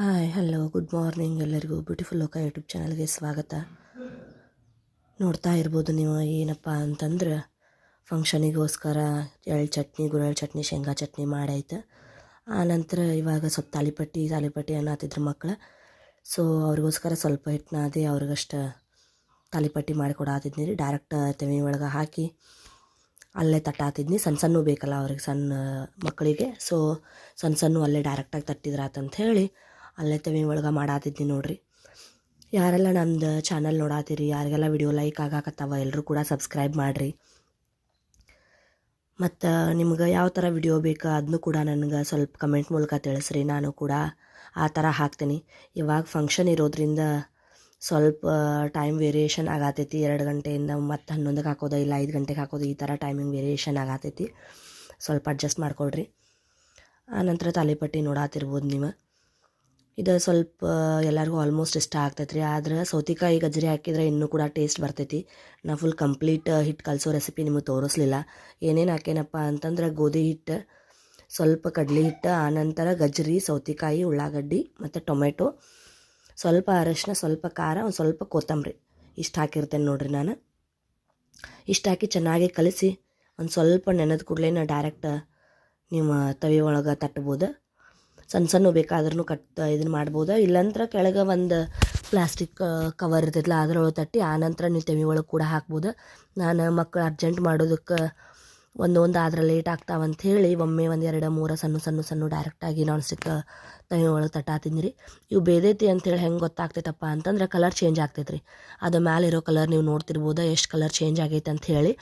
Hi, hello, good morning. ಎಲ್ಲರಿಗೂ beautiful ಲೋಕ YouTube ಚಾನಲ್ಗೆ ಸ್ವಾಗತ. ನೋಡ್ತಾ ಇರ್ಬೋದು ನೀವು ಏನಪ್ಪ ಅಂತಂದ್ರೆ ಫಂಕ್ಷನಿಗೋಸ್ಕರ ಎಳ್ಳು ಚಟ್ನಿ ಗುರಳ್ ಚಟ್ನಿ, ಶೇಂಗಾ ಚಟ್ನಿ ಮಾಡೈತೆ. ಆನಂತರ ಇವಾಗ ಸ್ವಲ್ಪ ತಾಲಿಪಟ್ಟಿ ತಾಲಿಪಟ್ಟಿ ಅನ್ನತ್ತಿದ್ರು ಮಕ್ಕಳು ಸೊ ಅವ್ರಿಗೋಸ್ಕರ ಸ್ವಲ್ಪ ಹಿಟ್ಟು ನಾದಿ ಅವ್ರಿಗಷ್ಟು ತಾಲಿಪಟ್ಟಿ ಮಾಡಿ ಕೊಡಾತಿದ್ನಿ ರೀ ಡೈರೆಕ್ಟ್ ತೆವಿ ಒಳಗೆ ಹಾಕಿ ಅಲ್ಲೇ ತಟ್ಟಾತಿದ್ನಿ ಸಣ್ಣ ಸಣ್ಣ ಬೇಕಲ್ಲ ಅವ್ರಿಗೆ, ಸಣ್ಣ ಮಕ್ಕಳಿಗೆ. ಸೊ ಸಣ್ಣ ಸಣ್ಣ ಅಲ್ಲೇ ಡೈರೆಕ್ಟಾಗಿ ತಟ್ಟಿದ್ರಾತಂತ ಹೇಳಿ ಅಲ್ಲೇ ತವಿ ಒಳಗೆ ಮಾಡಾತಿದ್ದೆ ನೋಡ್ರಿ. ಯಾರೆಲ್ಲ ನಮ್ದು ಚಾನಲ್ ನೋಡಾತೀರಿ, ಯಾರಿಗೆಲ್ಲ ವಿಡಿಯೋ ಲೈಕ್ ಆಗಾಕತ್ತಾವ ಎಲ್ಲರೂ ಕೂಡ ಸಬ್ಸ್ಕ್ರೈಬ್ ಮಾಡಿರಿ. ಮತ್ತು ನಿಮ್ಗೆ ಯಾವ ಥರ ವಿಡಿಯೋ ಬೇಕು ಅದನ್ನು ಕೂಡ ನನಗೆ ಸ್ವಲ್ಪ ಕಮೆಂಟ್ ಮೂಲಕ ತಿಳಿಸ್ರಿ, ನಾನು ಕೂಡ ಆ ಥರ ಹಾಕ್ತೀನಿ. ಇವಾಗ ಫಂಕ್ಷನ್ ಇರೋದ್ರಿಂದ ಸ್ವಲ್ಪ ಟೈಮ್ ವೇರಿಯೇಷನ್ ಆಗತೈತಿ, ಎರಡು ಗಂಟೆಯಿಂದ ಮತ್ತು ಹನ್ನೊಂದಕ್ಕೆ ಹಾಕೋದು ಇಲ್ಲ ಐದು ಗಂಟೆಗೆ ಹಾಕೋದು ಈ ಥರ ಟೈಮಿಂಗ್ ವೇರಿಯೇಷನ್ ಆಗತೈತಿ. ಸ್ವಲ್ಪ ಅಡ್ಜಸ್ಟ್ ಮಾಡ್ಕೊಳ್ರಿ. ಆನಂತರ ತಾಲಿಪಟ್ಟಿ ನೋಡಾತಿರ್ಬೋದು ನೀವು. ಇದು ಸ್ವಲ್ಪ, ಎಲ್ಲರಿಗೂ ಆಲ್ಮೋಸ್ಟ್ ಇಷ್ಟ ಆಗ್ತೈತೆ ರೀ ಆದ್ರೆ ಸೌತೆಕಾಯಿ ಗಜ್ಜರಿ ಹಾಕಿದ್ರೆ ಇನ್ನೂ ಕೂಡ ಟೇಸ್ಟ್ ಬರ್ತೈತಿ. ನಾ ಫುಲ್ ಕಂಪ್ಲೀಟ್ ಹಿಟ್ಟು ಕಲಿಸೋ ರೆಸಿಪಿ ನಿಮಗೆ ತೋರಿಸ್ಲಿಲ್ಲ. ಏನೇನು ಹಾಕೇನಪ್ಪ ಅಂತಂದ್ರೆ ಗೋಧಿ ಹಿಟ್ಟು ಸ್ವಲ್ಪ ಕಡಲೆ ಹಿಟ್ಟು ಆನಂತರ ಗಜ್ರಿ ಸೌತೆಕಾಯಿ, ಉಳ್ಳಾಗಡ್ಡಿ ಮತ್ತು ಟೊಮೆಟೊ, ಸ್ವಲ್ಪ ಅರಶಿನ, ಸ್ವಲ್ಪ ಖಾರ, ಒಂದು ಸ್ವಲ್ಪ ಕೊತ್ತಂಬರಿ. ಇಷ್ಟು ಹಾಕಿರ್ತೇನೆ ನೋಡಿರಿ ನಾನು. ಇಷ್ಟು ಹಾಕಿ ಚೆನ್ನಾಗಿ ಕಲಿಸಿ, ಒಂದು ಸ್ವಲ್ಪ ನೆನೆದ ಕೂಡಲೇ ಡೈರೆಕ್ಟ್ ನಿಮ್ಮ ತವಿ ಒಳಗೆ ತಟ್ಬೋದು. ಸಣ್ಣ ಸಣ್ಣ ಬೇಕಾದ್ರೂ ಕಟ್ ಇದನ್ನ ಮಾಡ್ಬೋದು. ಇಲ್ಲಂತ್ರ ಕೆಳಗೆ ಒಂದು ಪ್ಲಾಸ್ಟಿಕ್ ಕವರ್ ಇರ್ತೈತಲ್ಲ ಅದ್ರೊಳಗೆ ತಟ್ಟಿ ಆನಂತರ ನೀವು ತೆವಿ ಒಳಗೆ ಕೂಡ ಹಾಕ್ಬೋದು. ನಾನು ಮಕ್ಕಳು ಅರ್ಜೆಂಟ್ ಮಾಡೋದಕ್ಕೆ ಒಂದೊಂದು ಒಂದು ಆದ್ರೆ ಲೇಟ್ ಆಗ್ತಾವಂತ ಹೇಳಿ ಒಮ್ಮೆ ಒಂದು ಎರಡು, ಮೂರು ಸಣ್ಣ ಸಣ್ಣ ಸಣ್ಣ ಡೈರೆಕ್ಟಾಗಿ ನಾನ್ ಸಿಕ್ಕ ತಮಿ ಒಳಗೆ ತಟ್ಟಾತೀನಿ ರೀ ಇವು ಬೇದೈತಿ ಅಂತೇಳಿ ಹೆಂಗೆ ಗೊತ್ತಾಗ್ತೈತಪ್ಪ ಅಂತಂದ್ರೆ ಕಲರ್ ಚೇಂಜ್ ಆಗ್ತೈತೆ ರೀ ಅದು ಮ್ಯಾಲಿರೋ ಕಲರ್ ನೀವು ನೋಡ್ತಿರ್ಬೋದು, ಎಷ್ಟು ಕಲರ್ ಚೇಂಜ್ ಆಗೈತೆ ಅಂತ ಹೇಳಿ.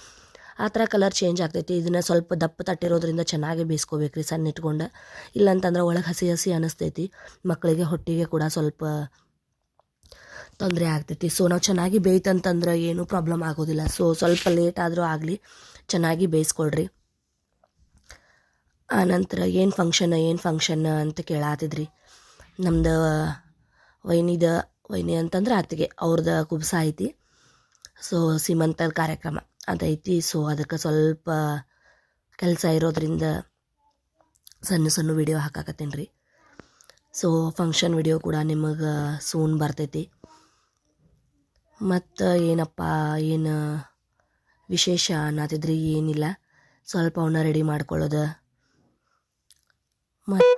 ಆ ಥರ ಕಲರ್ ಚೇಂಜ್ ಆಗ್ತೈತಿ. ಇದನ್ನು ಸ್ವಲ್ಪ ದಪ್ಪ ತಟ್ಟಿರೋದ್ರಿಂದ ಚೆನ್ನಾಗಿ ಬೇಯಿಸ್ಕೋಬೇಕು ರೀ ಸಣ್ಣ ಇಟ್ಕೊಂಡು. ಇಲ್ಲಂತಂದ್ರೆ ಒಳಗೆ ಹಸಿ ಹಸಿ ಅನಿಸ್ತೈತಿ. ಮಕ್ಕಳಿಗೆ ಹೊಟ್ಟಿಗೆ ಕೂಡ ಸ್ವಲ್ಪ ತೊಂದರೆ ಆಗ್ತೈತಿ. ಸೊ ನಾವು ಚೆನ್ನಾಗಿ ಬೇಯ್ತಂತಂದ್ರೆ ಏನೂ ಪ್ರಾಬ್ಲಮ್ ಆಗೋದಿಲ್ಲ. ಸೊ ಸ್ವಲ್ಪ ಲೇಟ್ ಆದರೂ ಆಗಲಿ, ಚೆನ್ನಾಗಿ ಬೇಯಿಸ್ಕೊಳ್ರಿ. ಆನಂತರ ಏನು ಫಂಕ್ಷನ್ ಏನು ಫಂಕ್ಷನ್ ಅಂತ ಕೇಳಾತಿದ್ರಿ. ನಮ್ದು ವೈನಿದ, ವೈನಿ ಅಂತಂದ್ರೆ ಅತ್ತಿಗೆ ಅವ್ರದ್ದು ಕುಬ್ಸ ಐತಿ. ಸೊ ಸೀಮಂತದ ಕಾರ್ಯಕ್ರಮ. ಅದೈತಿ. ಸೊ ಅದಕ್ಕೆ ಸ್ವಲ್ಪ ಕೆಲಸ ಇರೋದ್ರಿಂದ ಸಣ್ಣ ಸಣ್ಣ ವಿಡಿಯೋ ಹಾಕಾಕತ್ತೇನೆ ರೀ ಸೊ ಫಂಕ್ಷನ್ ವಿಡಿಯೋ ಕೂಡ ನಿಮಗೆ ಸೂನ್ ಬರ್ತೈತಿ. ಮತ್ತು ಏನಪ್ಪ, ಏನು ವಿಶೇಷ ಅನ್ನತಿದ್ರಿ? ಏನಿಲ್ಲ. ಸ್ವಲ್ಪ ಅವನ್ನ ರೆಡಿ ಮಾಡ್ಕೊಳ್ಳೋದು. ಮತ್ತು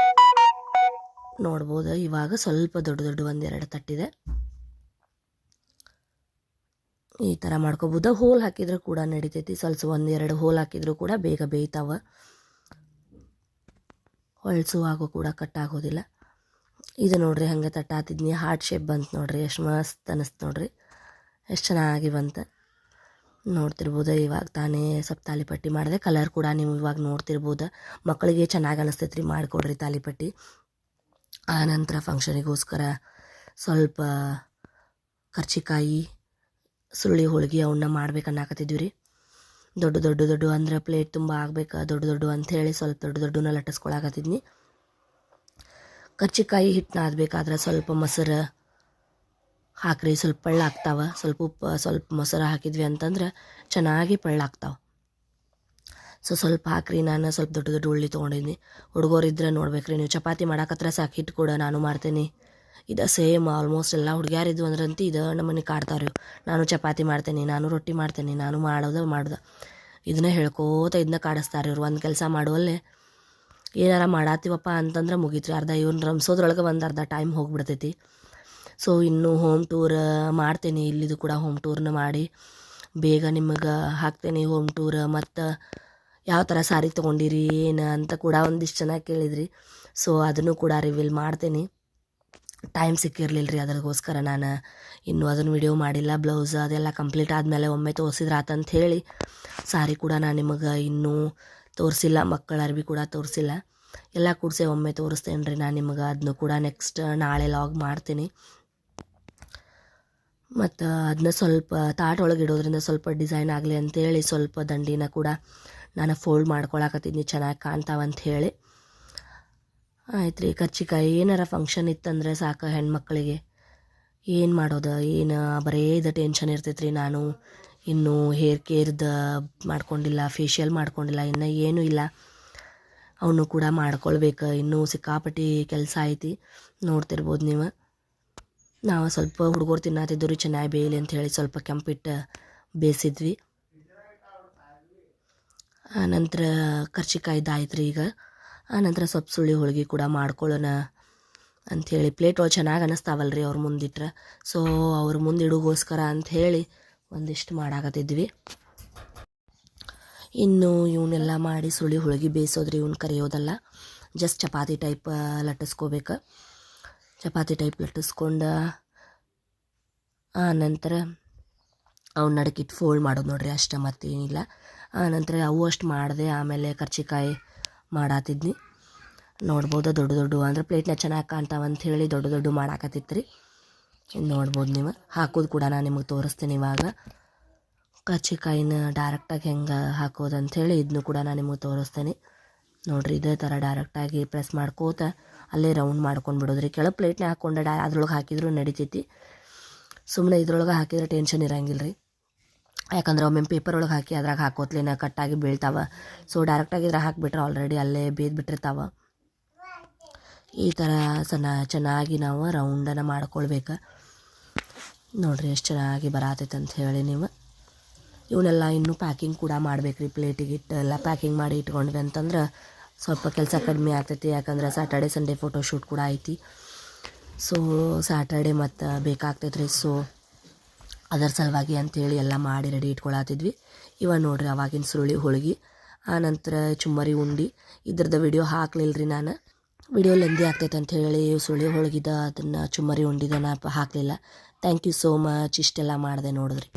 ನೋಡ್ಬೋದು. ಇವಾಗ ಸ್ವಲ್ಪ ದೊಡ್ಡ ದೊಡ್ಡ ಒಂದೆರಡು ತಟ್ಟಿದೆ. ಈ ಥರ ಮಾಡ್ಕೊಬೋದು. ಹೋಲ್ ಹಾಕಿದ್ರೆ ಕೂಡ ನಡಿತೈತಿ. ಸ್ವಲ್ಪ ಒಂದೆರಡು ಹೋಲ್ ಹಾಕಿದ್ರು ಕೂಡ ಬೇಗ ಬೇಯ್ತಾವ. ಹೊಳ್ಸುವಾಗ ಕೂಡ ಕಟ್ ಆಗೋದಿಲ್ಲ. ಇದು ನೋಡ್ರಿ ಹಂಗೆ ತಟ್ಟಾತಿದ್ನಿ. ಹಾರ್ಟ್ ಶೇಪ್ ಬಂತು ನೋಡ್ರಿ. ಎಷ್ಟು ಮಸ್ತ್ ಅನ್ನಿಸ್ತು ನೋಡ್ರಿ. ಎಷ್ಟು ಚೆನ್ನಾಗಿ ಬಂತ. ನೋಡ್ತಿರ್ಬೋದು ಇವಾಗ ತಾನೇ ಸ್ವಲ್ಪ ತಾಲಿಪಟ್ಟಿ ಮಾಡಿದೆ. ಕಲರ್ ಕೂಡ ನೀವು ಇವಾಗ ನೋಡ್ತಿರ್ಬೋದು. ಮಕ್ಕಳಿಗೆ ಚೆನ್ನಾಗಿ ಅನಿಸ್ತೈತೆ ರೀ ಮಾಡಿಕೊಡ್ರಿ ತಾಲಿಪಟ್ಟಿ ಆನಂತರ ಫಂಕ್ಷನಿಗೋಸ್ಕರ ಸ್ವಲ್ಪ ಕರ್ಚಿಕಾಯಿ ಸುರುಳಿ ಹೋಳಿಗೆ ಅವನ್ನ ಮಾಡ್ಬೇಕು ಅನ್ನಾಕತ್ತಿದ್ವಿ ರೀ. ದೊಡ್ಡ ದೊಡ್ಡ ದೊಡ್ಡ ಅಂದ್ರೆ ಪ್ಲೇಟ್ ತುಂಬ ಆಗ್ಬೇಕು, ದೊಡ್ಡ ದೊಡ್ಡ ಅಂಥೇಳಿ ಸ್ವಲ್ಪ ದೊಡ್ಡ ದೊಡ್ಡನ ಲಟ್ಟಿಸ್ಕೊಳಕತ್ತಿದ್ನಿ. ಕರ್ಚಿಕಾಯಿ ಹಿಟ್ಟನ್ನ ನಾದಬೇಕಾದ್ರೆ ಸ್ವಲ್ಪ ಮೊಸರು ಹಾಕ್ರಿ, ಸ್ವಲ್ಪ ಪಳ್ಳಾಗ್ತಾವ ಸ್ವಲ್ಪ ಉಪ್ಪು, ಸ್ವಲ್ಪ ಮೊಸರು ಹಾಕಿದ್ವಿ ಅಂತಂದ್ರೆ ಚೆನ್ನಾಗಿ ಪಳ್ಳಾಗ್ತಾವ ಸೊ ಸ್ವಲ್ಪ ಹಾಕ್ರಿ, ನಾನು ಸ್ವಲ್ಪ ದೊಡ್ಡ ದೊಡ್ಡ ಉಳ್ಳಿ ತೊಗೊಂಡಿದ್ದೀನಿ ಹುಡುಗರಿದ್ರೆ ನೋಡ್ಬೇಕ್ರಿ, ನೀವು ಚಪಾತಿ ಮಾಡಾಕತ್ರ ಸಾಕು ಹಿಟ್ಟು ಕೂಡ, ನಾನು ಮಾಡ್ತೀನಿ. ಇದು ಸೇಮ್ ಆಲ್ಮೋಸ್ಟ್ ಎಲ್ಲ ಹುಡುಗ್ಯಾರಿದ್ವು ಅಂದ್ರಂತೂ ಇದು ನಮ್ಮನೆ ಕಾಡ್ತಾವ್ರಿ ನಾನು ಚಪಾತಿ ಮಾಡ್ತೇನೆ, ನಾನು ರೊಟ್ಟಿ ಮಾಡ್ತೇನೆ, ನಾನು ಮಾಡೋದು ಮಾಡ್ದೆ. ಇದನ್ನ ಹೇಳ್ಕೋತ ಇದನ್ನ ಕಾಡಿಸ್ತಾರೆ ಇವ್ರು. ಒಂದು ಕೆಲಸ ಮಾಡುವಲ್ಲೇ ಏನಾರ ಮಾಡಾತೀವಪ್ಪ ಅಂತಂದ್ರೆ ಮುಗೀತ್ರಿ. ಅರ್ಧ ಇವ್ನ ರಂಸೋದ್ರೊಳಗೆ ಒಂದು ಅರ್ಧ ಟೈಮ್ ಹೋಗಿಬಿಡ್ತೈತಿ. ಸೊ ಇನ್ನು ಹೋಮ್ ಟೂರ್ ಮಾಡ್ತೇನೆ. ಇಲ್ಲಿದು ಕೂಡ ಹೋಮ್ ಟೂರ್ನ ಮಾಡಿ ಬೇಗ ನಿಮಗೆ ಹಾಕ್ತೇನೆ ಹೋಮ್ ಟೂರ್ ಮತ್ತು ಯಾವ ಥರ ಸಾರಿ ತೊಗೊಂಡಿರಿ, ಏನು ಅಂತ ಕೂಡ ಒಂದಿಷ್ಟು ಜನ ಕೇಳಿದ್ರಿ. ಸೊ ಅದನ್ನು ಕೂಡ ರಿವೀಲ್ ಮಾಡ್ತೇನೆ. ಟೈಮ್ ಸಿಕ್ಕಿರಲಿಲ್ಲ ರೀ ಅದ್ರಗೋಸ್ಕರ ನಾನು. ಇನ್ನೂ ಅದನ್ನು ವಿಡಿಯೋ ಮಾಡಿಲ್ಲ ಬ್ಲೌಸ್ ಅದೆಲ್ಲ ಕಂಪ್ಲೀಟ್ ಆದಮೇಲೆ ಒಮ್ಮೆ ತೋರಿಸಿದ್ರೆ ಆತಂತ ಹೇಳಿ ಸಾರಿ ಕೂಡ ನಾನು ನಿಮಗೆ ಇನ್ನೂ ತೋರಿಸಿಲ್ಲ, ಮಕ್ಕಳ ಅರ್ಬಿ ಕೂಡ ತೋರಿಸಿಲ್ಲ. ಎಲ್ಲ ಕೂಡಿಸಿ ಒಮ್ಮೆ ತೋರಿಸ್ತೇನೆ ರೀ ನಾನು ನಿಮಗೆ ಅದನ್ನು ಕೂಡ ನೆಕ್ಸ್ಟ್ ನಾಳೆ ಲಾಗ್ ಮಾಡ್ತೀನಿ. ಮತ್ತು ಅದನ್ನ ಸ್ವಲ್ಪ ತಾಟ್ ಒಳಗೆ ಇಡೋದ್ರಿಂದ ಸ್ವಲ್ಪ ಡಿಸೈನ್ ಆಗಲಿ ಅಂತೇಳಿ ಸ್ವಲ್ಪ ದಂಡಿನ ಕೂಡ ನಾನು ಫೋಲ್ಡ್ ಮಾಡ್ಕೊಳಕತ್ತಿದ್ನಿ, ಚೆನ್ನಾಗಿ ಕಾಣ್ತಾವಂತ ಹೇಳಿ ಆಯ್ತು ರೀ ಕರ್ಚಿಕಾಯಿ, ಏನಾರ ಫಂಕ್ಷನ್ ಇತ್ತಂದ್ರೆ ಸಾಕು ಹೆಣ್ಮಕ್ಳಿಗೆ. ಏನು ಮಾಡೋದು? ಏನು, ಬರೇ ಇದು ಟೆನ್ಷನ್ ಇರ್ತೈತೆ ರೀ ನಾನು. ಇನ್ನೂ ಹೇರ್ ಕೇರ್ದು ಮಾಡ್ಕೊಂಡಿಲ್ಲ ಫೇಶಿಯಲ್ ಮಾಡ್ಕೊಂಡಿಲ್ಲ, ಇನ್ನು ಏನೂ ಇಲ್ಲ. ಅವನು ಕೂಡ ಮಾಡ್ಕೊಳ್ಬೇಕು. ಇನ್ನೂ ಸಿಕ್ಕಾಪಟ್ಟಿ ಕೆಲಸ ಐತಿ. ನೋಡ್ತಿರ್ಬೋದು ನೀವು. ನಾವು ಸ್ವಲ್ಪ ಹುಡುಗರು ತಿನ್ನತ್ತಿದ್ದು ರೀ ಚೆನ್ನಾಗಿ ಬೇಯಲಿ ಅಂತ ಹೇಳಿ ಸ್ವಲ್ಪ ಕೆಂಪಿಟ್ಟು ಬೇಯಿಸಿದ್ವಿ ಆನಂತರ ಕರ್ಚಿಕಾಯ್ದು ಆಯ್ತು ರೀ ಈಗ. ಆನಂತರ ಸೊಪ್ಪು ಸುಳ್ಳಿ ಹೋಳಿಗೆ ಕೂಡ ಮಾಡ್ಕೊಳ್ಳೋಣ ಅಂಥೇಳಿ ಪ್ಲೇಟ್ ಒಳಗೆ ಚೆನ್ನಾಗಿ ಅನ್ನಿಸ್ತಾವಲ್ಲ ರೀ ಅವ್ರ ಮುಂದಿಟ್ರೆ. ಸೊ ಅವ್ರ ಮುಂದಿಡೋಗೋಸ್ಕರ ಅಂಥೇಳಿ ಒಂದಿಷ್ಟು ಮಾಡಾಕತ್ತಿದ್ವಿ. ಇನ್ನು ಇವನ್ನೆಲ್ಲ ಮಾಡಿ ಸುಳಿ ಹೋಳಿಗೆ ಬೇಯಿಸೋದ್ರಿ, ಇವ್ನ ಕರಿಯೋದಲ್ಲ. ಜಸ್ಟ್ ಚಪಾತಿ ಟೈಪ್ ಲಟ್ಟಿಸ್ಕೋಬೇಕು. ಚಪಾತಿ ಟೈಪ್ ಲಟ್ಟಿಸ್ಕೊಂಡು ಆ ನಂತರ ಅವ್ನ ನಡಕಿಟ್ಟು ಫೋಲ್ಡ್ ಮಾಡೋದು ನೋಡ್ರಿ, ಅಷ್ಟೇ ಮತ್ತೇನಿಲ್ಲ. ಆ ನಂತರ ಅವು ಅಷ್ಟು ಮಾಡಿದೆ, ಆಮೇಲೆ ಕರ್ಚಿಕಾಯಿ ಮಾಡಾತಿದ್ನಿ. ನೋಡ್ಬೋದು ದೊಡ್ಡ ದೊಡ್ಡ ಅಂದ್ರೆ ಪ್ಲೇಟ್ನ ಚೆನ್ನಾಗಿ ಕಾಣ್ತಾವ ಹೇಳಿ ದೊಡ್ಡ ದೊಡ್ಡ ಮಾಡಾಕತ್ತಿತ್ತು ರೀ ನೋಡ್ಬೋದು ನೀವು. ಹಾಕೋದು ಕೂಡ ನಾನು ನಿಮಗೆ ತೋರಿಸ್ತೀನಿ ಇವಾಗ. ಕಚ್ಚಿಕಾಯಿನ ಡೈರೆಕ್ಟಾಗಿ ಹೆಂಗೆ ಹಾಕೋದು ಅಂಥೇಳಿ ಇದನ್ನು ಕೂಡ ನಾನು ನಿಮಗೆ ತೋರಿಸ್ತೇನೆ. ನೋಡಿರಿ ಇದೇ ಥರ ಡೈರೆಕ್ಟಾಗಿ ಪ್ರೆಸ್ ಮಾಡ್ಕೋತ ಅಲ್ಲೇ ರೌಂಡ್ ಮಾಡ್ಕೊಂಡು ಬಿಡೋದ್ರಿ. ಕೆಳಗೆ ಪ್ಲೇಟ್ನ ಹಾಕ್ಕೊಂಡು ಡಾ ಅದ್ರೊಳಗೆ ಹಾಕಿದ್ರು ನಡಿತೈತಿ. ಸುಮ್ಮನೆ ಇದ್ರೊಳಗೆ ಹಾಕಿದ್ರೆ ಟೆನ್ಷನ್ ಇರಂಗಿಲ್ಲ ರೀ ಯಾಕಂದ್ರೆ ಒಮ್ಮೆ ಪೇಪರ್ ಒಳಗೆ ಹಾಕಿ ಅದ್ರಾಗ ಹಾಕೋತ್ಲೇನ ಕಟ್ಟಾಗಿ ಬೀಳ್ತಾವ. ಸೊ ಡೈರೆಕ್ಟಾಗಿ ಇದ್ರಾಗ ಹಾಕಿಬಿಟ್ರೆ ಆಲ್ರೆಡಿ ಅಲ್ಲೇ ಬೇಯ್ದು ಬಿಟ್ಟಿರ್ತಾವ ಈ ಥರ ಸಣ್ಣ ಚೆನ್ನಾಗಿ ನಾವು ರೌಂಡನ್ನು ಮಾಡ್ಕೊಳ್ಬೇಕು. ನೋಡ್ರಿ ಎಷ್ಟು ಚೆನ್ನಾಗಿ ಬರತೈತೆ ಅಂತ ಹೇಳಿ ನೀವು. ಇವನ್ನೆಲ್ಲ ಇನ್ನೂ ಪ್ಯಾಕಿಂಗ್ ಕೂಡ ಮಾಡ್ಬೇಕು ರೀ ಪ್ಲೇಟಿಗೆ ಇಟ್ಟು, ಎಲ್ಲ ಪ್ಯಾಕಿಂಗ್ ಮಾಡಿ ಇಟ್ಕೊಂಡ್ವಿ ಅಂತಂದ್ರೆ ಸ್ವಲ್ಪ ಕೆಲಸ ಕಡಿಮೆ ಆಗ್ತೈತಿ. ಯಾಕಂದ್ರೆ ಸ್ಯಾಟರ್ಡೆ ಸಂಡೇ ಫೋಟೋಶೂಟ್ ಕೂಡ ಐತಿ. ಸೊ ಸ್ಯಾಟರ್ಡೆ ಮತ್ತು ಬೇಕಾಗ್ತೈತೆ ರೀ ಸೊ ಅದರ ಸಲುವಾಗಿ ಅಂಥೇಳಿ ಎಲ್ಲ ಮಾಡಿ ರೆಡಿ ಇಟ್ಕೊಳತ್ತಿದ್ವಿ. ಇವ ನೋಡ್ರಿ ಅವಾಗಿನ ಸುರುಳಿ, ಹೋಳಿಗೆ ಆನಂತರ ನಂತರ ಚುಮ್ಮರಿ, ಉಂಡಿ ಇದ್ರದ್ದು ವಿಡಿಯೋ ಹಾಕ್ಲಿಲ್ಲ ರೀ ನಾನು. ವಿಡಿಯೋ ಲೆಂದಿ ಆಗ್ತೈತೆ ಅಂತ ಹೇಳಿ ಸುಳಿ ಹೋಳ್ಗಿದ ಅದನ್ನು, ಚುಮ್ಮರಿ ಉಂಡಿದ ನಾ ಹಾಕಲಿಲ್ಲ. ಥ್ಯಾಂಕ್ ಯು ಸೋ ಮಚ್ ಇಷ್ಟೆಲ್ಲ ಮಾಡಿದೆ ನೋಡಿದ್ರಿ.